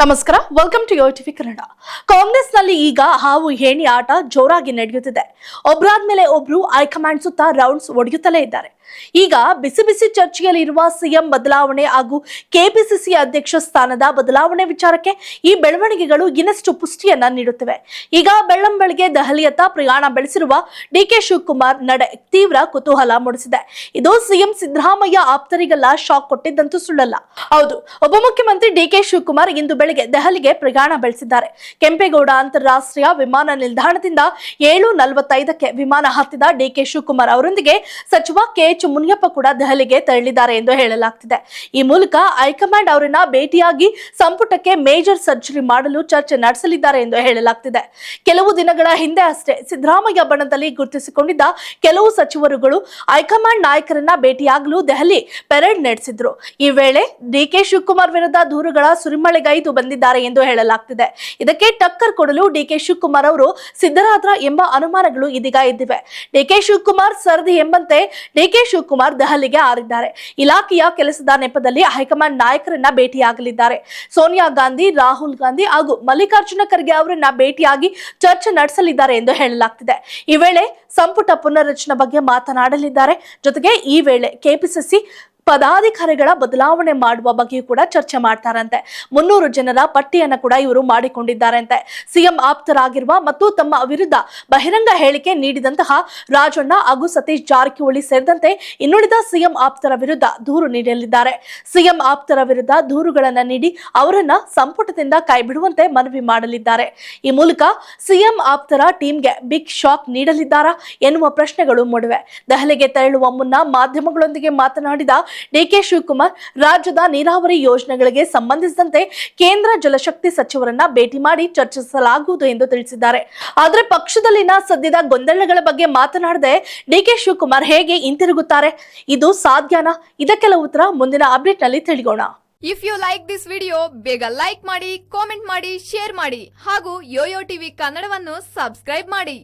ನಮಸ್ಕಾರ welcome to your TV Kannada. ಕಾಂಗ್ರೆಸ್ನಲ್ಲಿ ಈಗ ಹಾವು ಏಣಿ ಆಟ ಜೋರಾಗಿ ನಡೆಯುತ್ತಿದೆ. ಒಬ್ರಾದ್ಮೇಲೆ ಒಬ್ರು ಹೈಕಮಾಂಡ್ ಸುತ್ತ ರೌಂಡ್ಸ್ ಒಡೆಯುತ್ತಲೇ ಇದ್ದಾರೆ. ಈಗ ಬಿಸಿ ಬಿಸಿ ಚರ್ಚೆಯಲ್ಲಿರುವ ಸಿಎಂ ಬದಲಾವಣೆ ಹಾಗೂ ಕೆಪಿಸಿಸಿ ಅಧ್ಯಕ್ಷ ಸ್ಥಾನದ ಬದಲಾವಣೆ ವಿಚಾರಕ್ಕೆ ಈ ಬೆಳವಣಿಗೆಗಳು ಇನ್ನಷ್ಟು ಪುಷ್ಟಿಯನ್ನ ನೀಡುತ್ತಿವೆ. ಈಗ ಬೆಳ್ಳಂಬೆಳಗ್ಗೆ ದೆಹಲಿಯತ್ತ ಪ್ರಯಾಣ ಬೆಳೆಸಿರುವ ಡಿಕೆ ಶಿವಕುಮಾರ್ ನಡೆ ತೀವ್ರ ಕುತೂಹಲ ಮೂಡಿಸಿದೆ. ಇದು ಸಿಎಂ ಸಿದ್ದರಾಮಯ್ಯ ಆಪ್ತರಿಗೆಲ್ಲ ಶಾಕ್ ಕೊಟ್ಟಿದ್ದಂತೂ ಸುಳ್ಳಲ್ಲ. ಹೌದು, ಉಪಮುಖ್ಯಮಂತ್ರಿ ಡಿಕೆ ಶಿವಕುಮಾರ್ ಇಂದು ದೆಹಲಿಗೆ ಪ್ರಯಾಣ ಬೆಳೆಸಿದ್ದಾರೆ. ಕೆಂಪೇಗೌಡ ಅಂತಾರಾಷ್ಟ್ರೀಯ ವಿಮಾನ ನಿಲ್ದಾಣದಿಂದ ಏಳು ನಲವತ್ತೈದಕ್ಕೆ ವಿಮಾನ ಹತ್ತಿದ ಡಿಕೆ ಶಿವಕುಮಾರ್ ಅವರೊಂದಿಗೆ ಸಚಿವ ಕೆಎಚ್ ಮುನಿಯಪ್ಪ ಕೂಡ ದೆಹಲಿಗೆ ತೆರಳಿದ್ದಾರೆ ಎಂದು ಹೇಳಲಾಗ್ತಿದೆ. ಈ ಮೂಲಕ ಹೈಕಮಾಂಡ್ ಅವರನ್ನ ಭೇಟಿಯಾಗಿ ಸಂಪುಟಕ್ಕೆ ಮೇಜರ್ ಸರ್ಜರಿ ಮಾಡಲು ಚರ್ಚೆ ನಡೆಸಲಿದ್ದಾರೆ ಎಂದು ಹೇಳಲಾಗ್ತಿದೆ. ಕೆಲವು ದಿನಗಳ ಹಿಂದೆ ಅಷ್ಟೇ ಸಿದ್ದರಾಮಯ್ಯ ಬಣದಲ್ಲಿ ಗುರುತಿಸಿಕೊಂಡಿದ್ದ ಕೆಲವು ಸಚಿವರುಗಳು ಹೈಕಮಾಂಡ್ ನಾಯಕರನ್ನ ಭೇಟಿಯಾಗಲು ದೆಹಲಿ ಪೆರೇಡ್ ನಡೆಸಿದ್ರು. ಈ ವೇಳೆ ಡಿಕೆ ಶಿವಕುಮಾರ್ ವಿರುದ್ಧ ದೂರುಗಳ ಸುರಿಮಳೆಗೈದು ಬಂದಿದ್ದಾರೆ ಎಂದು ಹೇಳಲಾಗ್ತಿದೆ. ಇದಕ್ಕೆ ಟಕ್ಕರ್ ಕೊಡಲು ಡಿಕೆ ಶಿವಕುಮಾರ್ ಅವರು ಸಿದ್ದರಾದ್ರ ಎಂಬ ಅನುಮಾನಗಳು ಇದೀಗ ಇದ್ದಿವೆ. ಡಿಕೆ ಶಿವಕುಮಾರ್ ಸರದಿ ಎಂಬಂತೆ ಡಿಕೆ ಶಿವಕುಮಾರ್ ದೆಹಲಿಗೆ ಹಾರಿದ್ದಾರೆ. ಇಲಾಖೆಯ ಕೆಲಸದ ನೆಪದಲ್ಲಿ ಹೈಕಮಾಂಡ್ ನಾಯಕರನ್ನ ಭೇಟಿಯಾಗಲಿದ್ದಾರೆ. ಸೋನಿಯಾ ಗಾಂಧಿ, ರಾಹುಲ್ ಗಾಂಧಿ ಹಾಗೂ ಮಲ್ಲಿಕಾರ್ಜುನ ಖರ್ಗೆ ಅವರನ್ನ ಭೇಟಿಯಾಗಿ ಚರ್ಚೆ ನಡೆಸಲಿದ್ದಾರೆ ಎಂದು ಹೇಳಲಾಗ್ತಿದೆ. ಈ ವೇಳೆ ಸಂಪುಟ ಪುನರ್ರಚನೆ ಬಗ್ಗೆ ಮಾತನಾಡಲಿದ್ದಾರೆ. ಜೊತೆಗೆ ಈ ವೇಳೆ ಕೆಪಿಸಿಸಿ ಪದಾಧಿಕಾರಿಗಳ ಬದಲಾವಣೆ ಮಾಡುವ ಬಗ್ಗೆಯೂ ಕೂಡ ಚರ್ಚೆ ಮಾಡ್ತಾರಂತೆ. ಮುನ್ನೂರು ಜನರ ಪಟ್ಟಿಯನ್ನು ಕೂಡ ಇವರು ಮಾಡಿಕೊಂಡಿದ್ದಾರಂತೆ. ಸಿಎಂ ಆಪ್ತರಾಗಿರುವ ಮತ್ತು ತಮ್ಮ ವಿರುದ್ಧ ಬಹಿರಂಗ ಹೇಳಿಕೆ ನೀಡಿದಂತಹ ರಾಜಣ್ಣ ಹಾಗೂ ಸತೀಶ್ ಜಾರಕಿಹೊಳಿ ಸೇರಿದಂತೆ ಇನ್ನುಳಿದ ಸಿಎಂ ಆಪ್ತರ ವಿರುದ್ಧ ದೂರು ನೀಡಲಿದ್ದಾರೆ. ಸಿಎಂ ಆಪ್ತರ ವಿರುದ್ಧ ದೂರುಗಳನ್ನು ನೀಡಿ ಅವರನ್ನ ಸಂಪುಟದಿಂದ ಕೈಬಿಡುವಂತೆ ಮನವಿ ಮಾಡಲಿದ್ದಾರೆ. ಈ ಮೂಲಕ ಸಿಎಂ ಆಪ್ತರ ಟೀಮ್ಗೆ ಬಿಗ್ ಶಾಕ್ ನೀಡಲಿದ್ದಾರಾ ಎನ್ನುವ ಪ್ರಶ್ನೆಗಳು ಮೂಡಿವೆ. ದೆಹಲಿಗೆ ತೆರಳುವ ಮುನ್ನ ಮಾಧ್ಯಮಗಳೊಂದಿಗೆ ಮಾತನಾಡಿದ ಡಿಕೆ ಶಿವಕುಮಾರ್ ರಾಜ್ಯದ ನೀರಾವರಿ ಯೋಜನೆಗಳಿಗೆ ಸಂಬಂಧಿಸಿದಂತೆ ಕೇಂದ್ರ ಜಲಶಕ್ತಿ ಸಚಿವರನ್ನ ಭೇಟಿ ಮಾಡಿ ಚರ್ಚಿಸಲಾಗುವುದು ಎಂದು ತಿಳಿಸಿದ್ದಾರೆ. ಆದರೆ ಪಕ್ಷದಲ್ಲಿನ ಸದ್ಯದ ಗೊಂದಲಗಳ ಬಗ್ಗೆ ಮಾತನಾಡದೆ ಡಿಕೆ ಶಿವಕುಮಾರ್ ಹೇಗೆ ಹಿಂತಿರುಗುತ್ತಾರೆ? ಇದು ಸಾಧ್ಯನಾ? ಇದಕ್ಕೆಲ್ಲ ಉತ್ತರ ಮುಂದಿನ ಅಪ್ಡೇಟ್ನಲ್ಲಿ ತಿಳಿಯೋಣ. If you like this video ಬೇಗ ಲೈಕ್ ಮಾಡಿ ಕಾಮೆಂಟ್ ಮಾಡಿ ಶೇರ್ ಮಾಡಿ ಹಾಗೂ ಯೋಯೋ ಟಿವಿ ಕನ್ನಡವನ್ನು ಸಬ್ಸ್ಕ್ರೈಬ್ ಮಾಡಿ.